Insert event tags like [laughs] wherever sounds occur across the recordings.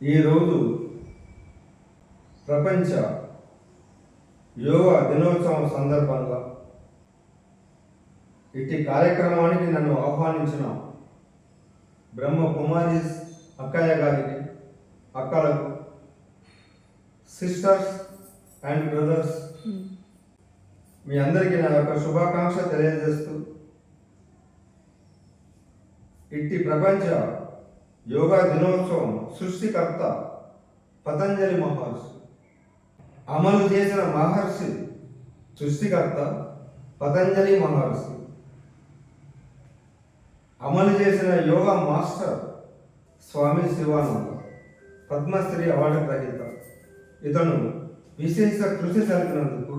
ఈరోజు ప్రపంచ యోగా దినోత్సవం సందర్భంగా ఇట్టి కార్యక్రమానికి నన్ను ఆహ్వానించిన బ్రహ్మ కుమారీస్ అక్కయ్య గారికి అక్కలకు సిస్టర్స్ అండ్ బ్రదర్స్ మీ అందరికీ నా యొక్క శుభాకాంక్ష తెలియజేస్తూ ఇట్టి ప్రపంచ యోగా దినోత్సవం సృష్టికర్త పతంజలి మహర్షి. అమలు చేసిన మహర్షి సృష్టికర్త పతంజలి మహర్షి. అమలు చేసిన yoga master Swami Sivananda Padmashri award గ్రహీత. ఇతను విశేష కృషి సరిపినందుకు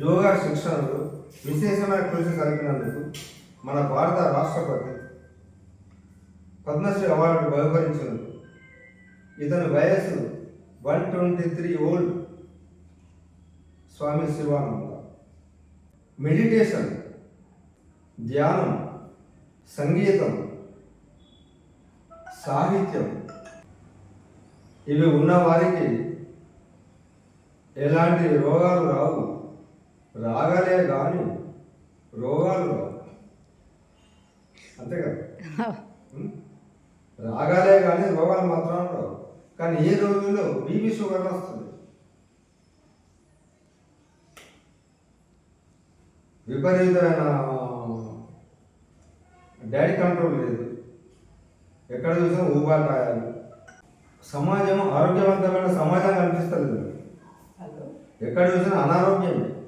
యోగా శిక్షణలో విశేషమైన కృషి సరిపినందుకు మన భారత రాష్ట్రపతి పద్మశ్రీ అవార్డు బహుకరించినందుకు ఇతని వయస్సు one twenty three old. Swami Sivananda. Meditation ధ్యానం సంగీతం సాహిత్యం. ఇవి ఉన్న వారికి ఎలాంటి రోగాలు రావు. రాగలే కానీ రోగాలు రావు. అంతే కదా? [laughs] రాగాలే కానీ రోగాలు మాత్రం రావు. కానీ ఈ రోజుల్లో బీపీ షుగర్ వస్తుంది? విపరీతమైన డాడీ కంట్రోల్ లేదు. ఎక్కడ చూసినా ఊబాకాయాలు సమాజం ఆరోగ్యవంతమైన సమాజం కనిపిస్తలేదు. ఎక్కడ చూసినా అనారోగ్యం.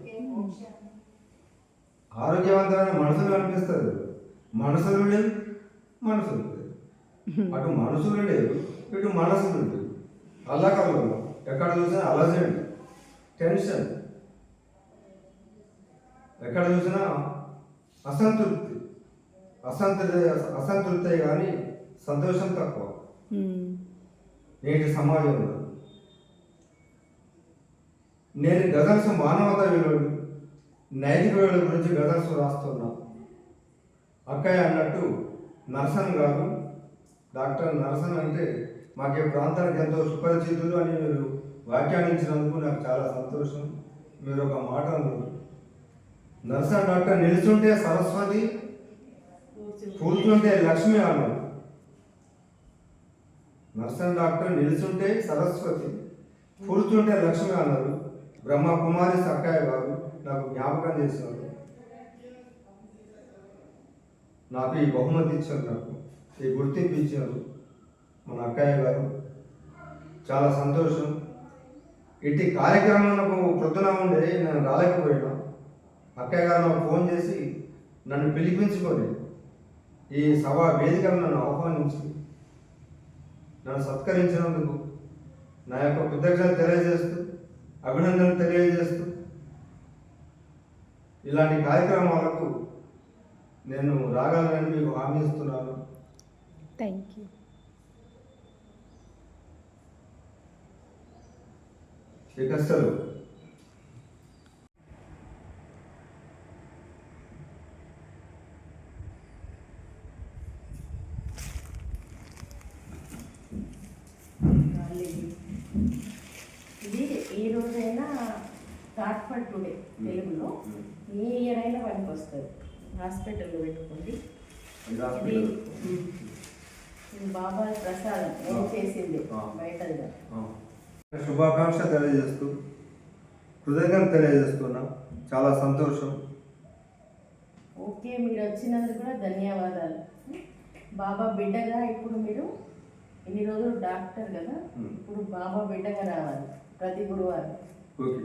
ఆరోగ్యవంతమైన మనసులు కనిపిస్తుంది మనసులు మనసులు. అటు మనసులు లేవు ఇటు మనసులు లేవు అల్లకల్లం ఎక్కడ చూసినా అలజడి టెన్షన్. ఎక్కడ చూసినా అసంతృప్తి. అసంతృప్తి అసంతృప్తి కానీ సంతోషం తక్కువ. నేటి సమాజంలో. నేను గజల్స్ మానవతా విలువలు నైతిక విలువల గురించి గజల్స్ రాస్తున్నా. అక్కయ్య అన్నట్టు నర్సన్ గారు డాక్టర్ నర్సన్ అంటే మాకు ఈ ప్రాంతానికి ఎంతో సుపరిచితులు అని మీరు వ్యాఖ్యానించినందుకు నాకు చాలా సంతోషం. మీరు ఒక మాట అన్నారు. నరసన్ డాక్టర్ నిలుచుంటే సరస్వతి కూర్చుంటే లక్ష్మి అన్నారు. నర్సన్ డాక్టర్ నిలుచుంటే సరస్వతి కూర్చుంటే లక్ష్మి అన్నారు. బ్రహ్మ కుమారి సక్కయ్య గారు నాకు జ్ఞాపకం చేసినారు నాకు ఈ బహుమతి ఇచ్చారు నాకు. గుర్తింపు ఇచ్చారు మన అక్కయ్య గారు చాలా సంతోషం. ఇట్టి కార్యక్రమంలో పొద్దున ఉండే నేను రాలేకపోయాను అక్కయ్య గారు నాకు ఫోన్ చేసి నన్ను పిలిపించుకొని ఈ సభా వేదికను నన్ను ఆహ్వానించి నన్ను సత్కరించినందుకు నా యొక్క కృతజ్ఞతలు తెలియజేస్తూ అభినందనలు తెలియజేస్తూ ఇలాంటి కార్యక్రమాలకు నేను రాగలనని మీకు హామీ ఇస్తున్నాను. థ్యాంక్ యూ ఇకస్తలు ఇది ఏ రోజైనా థాట్ ఫర్ టుడే తెలుగులో. ఏ ఇయర్ అయినా పనికి వస్తుంది హాస్పిటల్లో పెట్టుకోండి. ఇది ప్రసాదం ఏం చేసింది. బయటగా. శుభాకాంక్ష తెలియజేస్తూ కృతజ్ఞత తెలియజేస్తున్నా. చాలా సంతోషం. ఓకే మీరు వచ్చినందుకు కూడా ధన్యవాదాలు. బాబా బిడ్డగా ఇప్పుడు మీరు ఇన్ని రోజులు డాక్టర్ కదా. ఇప్పుడు బాబా బిడ్డగా రావాలి ప్రతి గురువారం. ఓకే.